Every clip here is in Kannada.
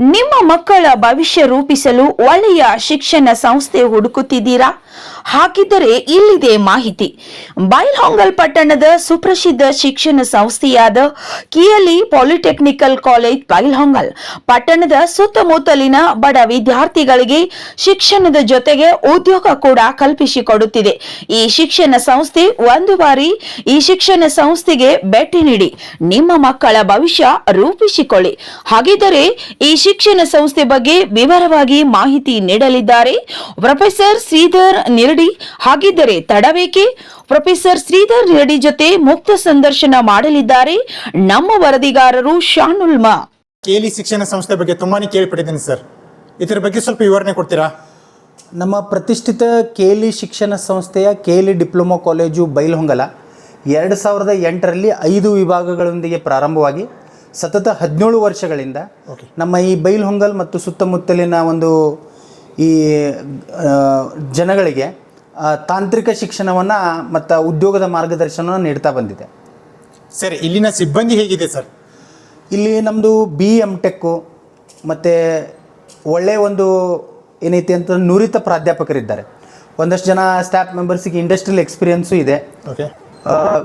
ನಿಮ್ಮ ಮಕ್ಕಳ ಭವಿಷ್ಯ ರೂಪಿಸಲು ಒಳ್ಳೆಯ ಶಿಕ್ಷಣ ಸಂಸ್ಥೆ ಹುಡುಕುತ್ತಿದ್ದೀರಾ? ಹಾಗಿದ್ದರೆ ಇಲ್ಲಿದೆ ಮಾಹಿತಿ. ಬೈಲ್ಹೊಂಗಲ್ ಪಟ್ಟಣದ ಸುಪ್ರಸಿದ್ಧ ಶಿಕ್ಷಣ ಸಂಸ್ಥೆಯಾದ ಕಿಯಲಿ ಪಾಲಿಟೆಕ್ನಿಕಲ್ ಕಾಲೇಜ್ ಬೈಲ್ಹೊಂಗಲ್ ಪಟ್ಟಣದ ಸುತ್ತಮುತ್ತಲಿನ ಬಡ ವಿದ್ಯಾರ್ಥಿಗಳಿಗೆ ಶಿಕ್ಷಣದ ಜೊತೆಗೆ ಉದ್ಯೋಗ ಕೂಡ ಕಲ್ಪಿಸಿಕೊಡುತ್ತಿದೆ. ಈ ಶಿಕ್ಷಣ ಸಂಸ್ಥೆ ಒಂದು ಬಾರಿ ಈ ಶಿಕ್ಷಣ ಸಂಸ್ಥೆಗೆ ಭೇಟಿ ನೀಡಿ, ನಿಮ್ಮ ಮಕ್ಕಳ ಭವಿಷ್ಯ ರೂಪಿಸಿಕೊಳ್ಳಿ. ಹಾಗಿದ್ದರೆ ಈ ಶಿಕ್ಷಣ ಸಂಸ್ಥೆ ಬಗ್ಗೆ ವಿವರವಾಗಿ ಮಾಹಿತಿ ನೀಡಲಿದ್ದಾರೆ. ಪ್ರೊಫೆಸರ್ ಶ್ರೀಧರ್ ಹಾಗಿದ್ದರೆ ತಡವೇಕೆ? ಪ್ರೊಫೆಸರ್ ಶ್ರೀಧರ್ ರೆಡ್ಡಿ ಜೊತೆ ಮುಕ್ತ ಸಂದರ್ಶನ ಮಾಡಲಿದ್ದಾರೆ ನಮ್ಮ ವರದಿಗಾರರು ಶಾನುಲ್ಮಾ. ಕೇಲಿ ಶಿಕ್ಷಣ ಸಂಸ್ಥೆ ಬಗ್ಗೆ ತುಂಬಾನೇ ಕೇಳ್ಪಟ್ಟಿದ್ದೀನಿ ಸರ್. ಇದರ ಬಗ್ಗೆ ಸ್ವಲ್ಪ ವಿವರಣೆ ಕೊಡ್ತೀರಾ? ನಮ್ಮ ಪ್ರತಿಷ್ಠಿತ ಕೇಲಿ ಶಿಕ್ಷಣ ಸಂಸ್ಥೆಯ ಕೇಲಿ ಡಿಪ್ಲೊಮಾ ಕಾಲೇಜು ಬೈಲಹೊಂಗಲ ಎರಡು ಸಾವಿರದ ಎಂಟರಲ್ಲಿ ಐದು ವಿಭಾಗಗಳೊಂದಿಗೆ ಪ್ರಾರಂಭವಾಗಿ ಸತತ ಹದಿನೇಳು ವರ್ಷಗಳಿಂದ. ನಮ್ಮ ಈ ಬೈಲ್ಹೊಂಗಲ್ ಮತ್ತು ಸುತ್ತಮುತ್ತಲಿನ ಒಂದು ಈ ಜನಗಳಿಗೆ ತಾಂತ್ರಿಕ ಶಿಕ್ಷಣವನ್ನು ಮತ್ತು ಉದ್ಯೋಗದ ಮಾರ್ಗದರ್ಶನವನ್ನು ನೀಡ್ತಾ ಬಂದಿದೆ. ಸರಿ ಇಲ್ಲಿನ ಸಿಬ್ಬಂದಿ ಹೇಗಿದೆ ಸರ್? ಇಲ್ಲಿ ನಮ್ಮದು ಬಿ ಎಂ ಟೆಕ್ಕು ಮತ್ತು ಒಳ್ಳೆಯ ಒಂದು ಏನೈತಿ ಅಂತ ನುರಿತ ಪ್ರಾಧ್ಯಾಪಕರಿದ್ದಾರೆ. ಒಂದಷ್ಟು ಜನ ಸ್ಟಾಫ್ ಮೆಂಬರ್ಸಿಗೆ ಇಂಡಸ್ಟ್ರಿಯಲ್ ಎಕ್ಸ್ಪೀರಿಯನ್ಸು ಇದೆ. ಓಕೆ.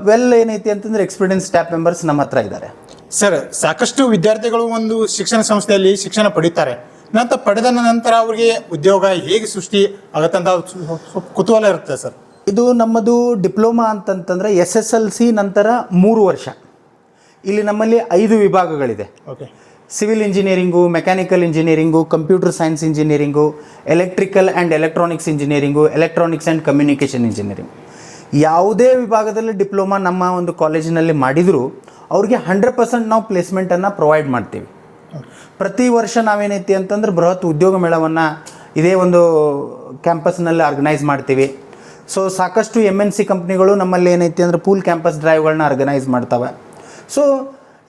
ವೆಲ್ ಏನೈತಿ ಅಂತಂದರೆ ಎಕ್ಸ್ಪೀರಿಯನ್ಸ್ ಸ್ಟಾಫ್ ಮೆಂಬರ್ಸ್ ನಮ್ಮ ಹತ್ರ ಇದ್ದಾರೆ. ಸರ್ ಸಾಕಷ್ಟು ವಿದ್ಯಾರ್ಥಿಗಳು ಒಂದು ಶಿಕ್ಷಣ ಸಂಸ್ಥೆಯಲ್ಲಿ ಶಿಕ್ಷಣ ಪಡೀತಾರೆ. ನಂತರ ಪಡೆದ ನಂತರ ಅವರಿಗೆ ಉದ್ಯೋಗ ಹೇಗೆ ಸೃಷ್ಟಿ ಆಗತ್ತಂತ ಕುತೂಹಲ ಇರುತ್ತೆ ಸರ್. ಇದು ನಮ್ಮದು ಡಿಪ್ಲೊಮಾ ಅಂತಂತಂದರೆ ಎಸ್ ಎಸ್ ಎಲ್ ಸಿ ನಂತರ ಮೂರು ವರ್ಷ. ಇಲ್ಲಿ ನಮ್ಮಲ್ಲಿ ಐದು ವಿಭಾಗಗಳಿದೆ. Okay civil engineering mechanical engineering computer science engineering electrical and electronics engineering electronics and communication engineering. ಯಾವುದೇ ವಿಭಾಗದಲ್ಲಿ ಡಿಪ್ಲೊಮಾ ನಮ್ಮ ಒಂದು ಕಾಲೇಜಿನಲ್ಲಿ ಮಾಡಿದರೂ ಅವ್ರಿಗೆ ಹಂಡ್ರೆಡ್ ಪರ್ಸೆಂಟ್ ನಾವು ಪ್ಲೇಸ್ಮೆಂಟನ್ನು ಪ್ರೊವೈಡ್ ಮಾಡ್ತೀವಿ. ಪ್ರತಿ ವರ್ಷ ನಾವೇನೈತಿ ಅಂತಂದ್ರೆ ಬೃಹತ್ ಉದ್ಯೋಗ ಮೇಳವನ್ನು ಇದೇ ಒಂದು ಕ್ಯಾಂಪಸ್ನಲ್ಲಿ ಆರ್ಗನೈಸ್ ಮಾಡ್ತೀವಿ. ಸೊ ಸಾಕಷ್ಟು ಎಂ ಎನ್ ಸಿ ಕಂಪ್ನಿಗಳು ನಮ್ಮಲ್ಲಿ ಏನೈತಿ ಅಂದ್ರೆ ಪೂಲ್ ಕ್ಯಾಂಪಸ್ ಡ್ರೈವ್ಗಳನ್ನ ಆರ್ಗನೈಸ್ ಮಾಡ್ತವೆ. So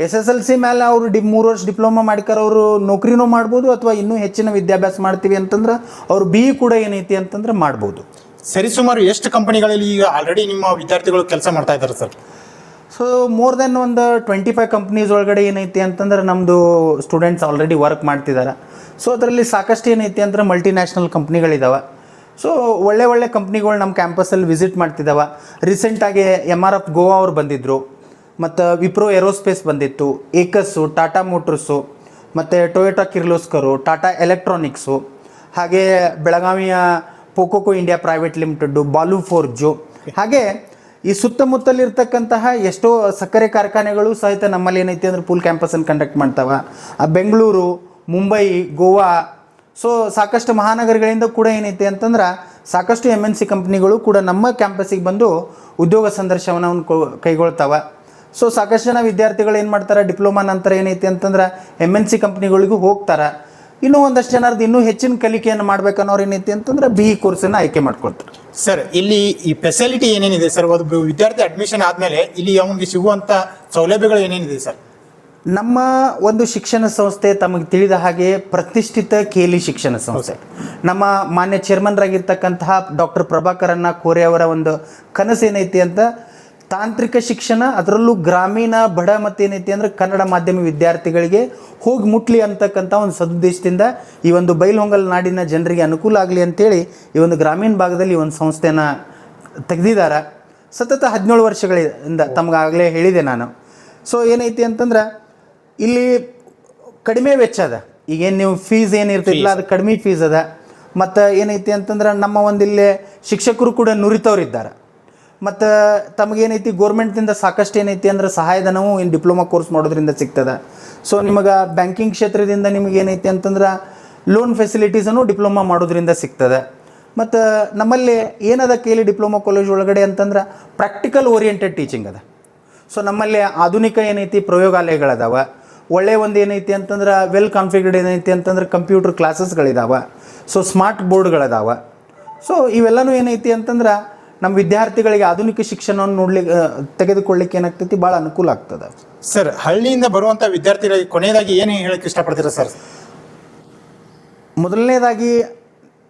S S L C ಮೇಲೆ ಅವರು ಡಿ ಮೂರು ವರ್ಷ ಡಿಪ್ಲೊಮಾ ಮಾಡ್ಕಾರ ಅವರು ನೌಕರಿನೂ ಮಾಡ್ಬೋದು ಅಥವಾ ಇನ್ನೂ ಹೆಚ್ಚಿನ ವಿದ್ಯಾಭ್ಯಾಸ ಮಾಡ್ತೀವಿ ಅಂತಂದ್ರೆ ಅವರು ಬಿ ಕೂಡ ಏನೈತಿ ಅಂತಂದ್ರೆ ಮಾಡ್ಬೋದು. ಸರಿಸುಮಾರು ಎಷ್ಟು ಕಂಪನಿಗಳಲ್ಲಿ ಈಗ ಆಲ್ರೆಡಿ ನಿಮ್ಮ ವಿದ್ಯಾರ್ಥಿಗಳು ಕೆಲಸ ಮಾಡ್ತಾ ಇದ್ದಾರೆ ಸರ್? ಸೊ ಮೋರ್ ದೆನ್ ಒಂದು ಟ್ವೆಂಟಿ ಫೈವ್ ಕಂಪ್ನೀಸ್ ಒಳಗಡೆ ಏನೈತಿ ಅಂತಂದ್ರೆ ನಮ್ಮದು ಸ್ಟೂಡೆಂಟ್ಸ್ ಆಲ್ರೆಡಿ ವರ್ಕ್ ಮಾಡ್ತಿದ್ದಾರೆ ಸೊ ಅದರಲ್ಲಿ ಸಾಕಷ್ಟು ಏನೈತಿ ಅಂದ್ರೆ ಮಲ್ಟಿನ್ಯಾಷನಲ್ ಕಂಪ್ನಿಗಳಿದ್ದಾವೆ ಸೊ ಒಳ್ಳೆ ಒಳ್ಳೆ ಕಂಪ್ನಿಗಳು ನಮ್ಮ ಕ್ಯಾಂಪಸಲ್ಲಿ ವಿಸಿಟ್ ಮಾಡ್ತಿದ್ದಾವೆ ರೀಸೆಂಟಾಗಿ ಎಂ ಆರ್ ಎಫ್ ಗೋವಾ ಅವ್ರು ಬಂದಿದ್ದರು ಮತ್ತು ವಿಪ್ರೋ ಏರೋಸ್ಪೇಸ್ ಬಂದಿತ್ತು. ಏಕಸ್ಸು ಟಾಟಾ ಮೋಟ್ರಸ್ಸು ಮತ್ತು ಟೊಯೋಟಾ ಕಿರ್ಲೋಸ್ಕರು ಟಾಟಾ ಎಲೆಕ್ಟ್ರಾನಿಕ್ಸು ಹಾಗೆ ಬೆಳಗಾವಿಯ ಪೋಕೋಕೋ India private limited Balu forge ಹಾಗೆ ಈ ಸುತ್ತಮುತ್ತಲಿರ್ತಕ್ಕಂತಹ ಎಷ್ಟೋ ಸಕ್ಕರೆ ಕಾರ್ಖಾನೆಗಳು ಸಹಿತ ನಮ್ಮಲ್ಲಿ ಏನೈತಿ ಅಂದ್ರೆ ಫುಲ್ ಕ್ಯಾಂಪಸನ್ನು ಕಂಡಕ್ಟ್ ಮಾಡ್ತಾವೆ. ಆ ಬೆಂಗಳೂರು, ಮುಂಬೈ, ಗೋವಾ ಸೊ ಸಾಕಷ್ಟು ಮಹಾನಗರಗಳಿಂದ ಕೂಡ ಏನೈತಿ ಅಂತಂದ್ರೆ ಸಾಕಷ್ಟು ಎಂ ಎನ್ ಸಿ ಕಂಪ್ನಿಗಳು ಕೂಡ ನಮ್ಮ ಕ್ಯಾಂಪಸ್ಸಿಗೆ ಬಂದು ಉದ್ಯೋಗ ಸಂದರ್ಶನವನ್ನು ಕೈಗೊಳ್ತಾವೆ. ಸೊ ಸಾಕಷ್ಟು ಜನ ವಿದ್ಯಾರ್ಥಿಗಳು ಏನು ಮಾಡ್ತಾರೆ? ಡಿಪ್ಲೊಮಾ ನಂತರ ಏನೈತಿ ಅಂತಂದ್ರೆ ಎಂ ಎನ್ ಸಿ ಕಂಪ್ನಿಗಳಿಗೂ ಹೋಗ್ತಾರೆ. ಇನ್ನೂ ಒಂದಷ್ಟು ಜನರದ್ದು ಇನ್ನೂ ಹೆಚ್ಚಿನ ಕಲಿಕೆಯನ್ನು ಮಾಡ್ಬೇಕನ್ನೋರು ಏನೈತಿ ಅಂತಂದ್ರೆ ಬಿ ಕೋರ್ಸನ್ನು ಆಯ್ಕೆ ಮಾಡ್ಕೊಳ್ತಾರೆ. ಸರ್ ಇಲ್ಲಿ ಈ ಫೆಸಿಲಿಟಿ ಏನೇನಿದೆ ಸರ್ ಒಂದು ವಿದ್ಯಾರ್ಥಿ ಅಡ್ಮಿಷನ್ ಆದಮೇಲೆ ಇಲ್ಲಿ ಅವನಿಗೆ ಸಿಗುವಂಥ ಸೌಲಭ್ಯಗಳು ಏನೇನಿದೆ ಸರ್ ನಮ್ಮ ಒಂದು ಶಿಕ್ಷಣ ಸಂಸ್ಥೆ ತಮಗೆ ತಿಳಿದ ಹಾಗೆ ಪ್ರತಿಷ್ಠಿತ ಕೇಲಿ ಶಿಕ್ಷಣ ಸಂಸ್ಥೆ. ನಮ್ಮ ಮಾನ್ಯ ಚೇರ್ಮನ್ರಾಗಿರ್ತಕ್ಕಂತಹ ಡಾಕ್ಟರ್ ಪ್ರಭಾಕರನ್ನ ಕೋರೆ ಅವರ ಒಂದು ಕನಸೇನೈತಿ ಏನೈತಿ ಅಂತ ತಾಂತ್ರಿಕ ಶಿಕ್ಷಣ ಅದರಲ್ಲೂ ಗ್ರಾಮೀಣ ಬಡ ಮತ್ತೇನೈತಿ ಅಂದ್ರೆ ಕನ್ನಡ ಮಾಧ್ಯಮ ವಿದ್ಯಾರ್ಥಿಗಳಿಗೆ ಹೋಗಿ ಮುಟ್ಲಿ ಅಂತಕ್ಕಂಥ ಒಂದು ಸದುದ್ದೇಶದಿಂದ ಈ ಒಂದು ಬೈಲ್ಹೊಂಗಲ್ ನಾಡಿನ ಜನರಿಗೆ ಅನುಕೂಲ ಆಗಲಿ ಅಂತೇಳಿ ಈ ಒಂದು ಗ್ರಾಮೀಣ ಭಾಗದಲ್ಲಿ ಈ ಒಂದು ಸಂಸ್ಥೆನ ತೆಗೆದಿದ್ದಾರೆ ಸತತ ಹದಿನೇಳು ವರ್ಷಗಳಿಂದ ತಮಗಾಗಲೇ ಹೇಳಿದೆ ನಾನು. ಸೊ ಏನೈತಿ ಅಂತಂದ್ರೆ ಇಲ್ಲಿ ಕಡಿಮೆ ವೆಚ್ಚ ಅದ. ಈಗೇನು ನೀವು ಫೀಸ್ ಏನಿರ್ತಿಲ್ಲ ಅದು ಕಡಿಮೆ ಫೀಸ್ ಅದ. ಮತ್ತು ಏನೈತಿ ಅಂತಂದ್ರೆ ನಮ್ಮ ಒಂದಿಲ್ಲಿ ಶಿಕ್ಷಕರು ಕೂಡ ನುರಿತವ್ರಿದ್ದಾರೆ. ಮತ್ತು ತಮಗೇನೈತಿ ಗೋರ್ಮೆಂಟ್ನಿಂದ ಸಾಕಷ್ಟು ಏನೈತಿ ಅಂದ್ರೆ ಸಹಾಯಧನವೂ ಇನ್ನು ಡಿಪ್ಲೊಮಾ ಕೋರ್ಸ್ ಮಾಡೋದ್ರಿಂದ ಸಿಗ್ತದೆ. ಸೊ ನಿಮಗೆ ಬ್ಯಾಂಕಿಂಗ್ ಕ್ಷೇತ್ರದಿಂದ ನಿಮಗೆ ಏನೈತಿ ಅಂತಂದ್ರೆ ಲೋನ್ ಫೆಸಿಲಿಟೀಸನ್ನು ಡಿಪ್ಲೊಮಾ ಮಾಡೋದ್ರಿಂದ ಸಿಗ್ತದೆ. ಮತ್ತು ನಮ್ಮಲ್ಲಿ ಏನದ ಕೇಳಿ ಡಿಪ್ಲೊಮಾ ಕಾಲೇಜ್ ಒಳಗಡೆ ಅಂತಂದ್ರೆ ಪ್ರಾಕ್ಟಿಕಲ್ ಓರಿಯೆಂಟೆಡ್ ಟೀಚಿಂಗ್ ಅದ. ಸೊ ನಮ್ಮಲ್ಲಿ ಆಧುನಿಕ ಏನೈತಿ ಪ್ರಯೋಗಾಲಯಗಳದಾವ. ಒಳ್ಳೆ ಒಂದು ಏನೈತಿ ಅಂತಂದ್ರೆ ವೆಲ್ ಕಾನ್ಫಿಗರ್ಡ್ ಏನೈತಿ ಅಂತಂದ್ರೆ ಕಂಪ್ಯೂಟರ್ ಕ್ಲಾಸಸ್ಗಳಿದಾವೆ ಸೊ ಸ್ಮಾರ್ಟ್ ಬೋರ್ಡ್ಗಳದಾವ ಸೊ ಇವೆಲ್ಲನೂ ಏನೈತಿ ಅಂತಂದ್ರೆ ನಮ್ಮ ವಿದ್ಯಾರ್ಥಿಗಳಿಗೆ ಆಧುನಿಕ ಶಿಕ್ಷಣವನ್ನು ನೋಡ್ಲಿಕ್ಕೆ ತೆಗೆದುಕೊಳ್ಳಿಕ್ಕೆ ಏನಾಗ್ತೈತಿ? ಭಾಳ ಅನುಕೂಲ ಆಗ್ತದೆ. ಸರ್ ಹಳ್ಳಿಯಿಂದ ಬರುವಂಥ ವಿದ್ಯಾರ್ಥಿಗಳಿಗೆ ಕೊನೆಯದಾಗಿ ಏನು ಹೇಳಕ್ಕೆ ಇಷ್ಟಪಡ್ತೀರಾ ಸರ್? ಮೊದಲನೇದಾಗಿ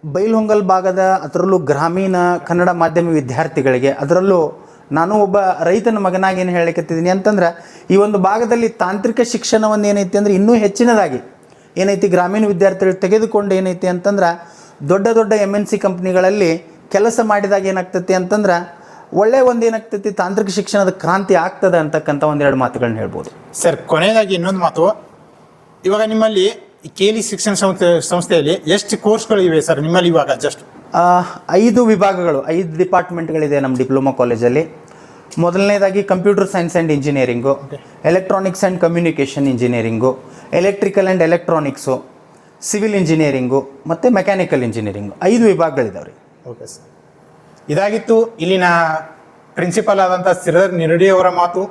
ಬೈಲ್ಹೊಂಗಲ್ ಭಾಗದ ಅದರಲ್ಲೂ ಗ್ರಾಮೀಣ ಕನ್ನಡ ಮಾಧ್ಯಮ ವಿದ್ಯಾರ್ಥಿಗಳಿಗೆ ಅದರಲ್ಲೂ ನಾನು ಒಬ್ಬ ರೈತನ ಮಗನಾಗಿ ಏನು ಹೇಳಕತ್ತಿದ್ದೀನಿ ಅಂತಂದ್ರೆ ಈ ಒಂದು ಭಾಗದಲ್ಲಿ ತಾಂತ್ರಿಕ ಶಿಕ್ಷಣವನ್ನು ಏನೈತಿ ಅಂದ್ರೆ ಇನ್ನೂ ಹೆಚ್ಚಿನದಾಗಿ ಏನೈತಿ ಗ್ರಾಮೀಣ ವಿದ್ಯಾರ್ಥಿಗಳು ತೆಗೆದುಕೊಂಡು ಏನೈತಿ ಅಂತಂದ್ರೆ ದೊಡ್ಡ ದೊಡ್ಡ ಎಂ ಎನ್ ಸಿ ಕಂಪ್ನಿಗಳಲ್ಲಿ ಕೆಲಸ ಮಾಡಿದಾಗ ಏನಾಗ್ತೈತಿ ಅಂತಂದ್ರೆ ಒಳ್ಳೆ ಒಂದು ಏನಾಗ್ತೈತಿ ತಾಂತ್ರಿಕ ಶಿಕ್ಷಣದ ಕ್ರಾಂತಿ ಆಗ್ತದೆ ಅಂತಕ್ಕಂಥ ಒಂದೆರಡು ಮಾತುಗಳನ್ನ ಹೇಳ್ಬೋದು. ಸರ್ ಕೊನೆಯದಾಗಿ ಇನ್ನೊಂದು ಮಾತು. ಇವಾಗ ನಿಮ್ಮಲ್ಲಿ ಕೇಲಿ ಶಿಕ್ಷಣ ಸಂಸ್ಥೆ ಸಂಸ್ಥೆಯಲ್ಲಿ ಎಷ್ಟು ಕೋರ್ಸ್ಗಳು ಇವೆ ಸರ್ ನಿಮ್ಮಲ್ಲಿ ಇವಾಗ ಜಸ್ಟ್ ಐದು ವಿಭಾಗಗಳು ಐದು ಡಿಪಾರ್ಟ್ಮೆಂಟ್ಗಳಿದೆ ನಮ್ಮ ಡಿಪ್ಲೊಮಾ ಕಾಲೇಜಲ್ಲಿ. ಮೊದಲನೇದಾಗಿ computer science and engineering electronics and communication engineering electrical and electronics civil engineering ಮತ್ತು ಮೆಕ್ಯಾನಿಕಲ್ ಇಂಜಿನಿಯರಿಂಗು. ಐದು ವಿಭಾಗಗಳಿದಾವೆ ರೀ ಓಕೆ ಸರ್ ಇದಾಗಿತ್ತು ಇಲ್ಲಿನ ಪ್ರಿನ್ಸಿಪಲ್ ಆದಂಥ ಸಿರರ್ ನಿರಡಿಯವರ ಮಾತು.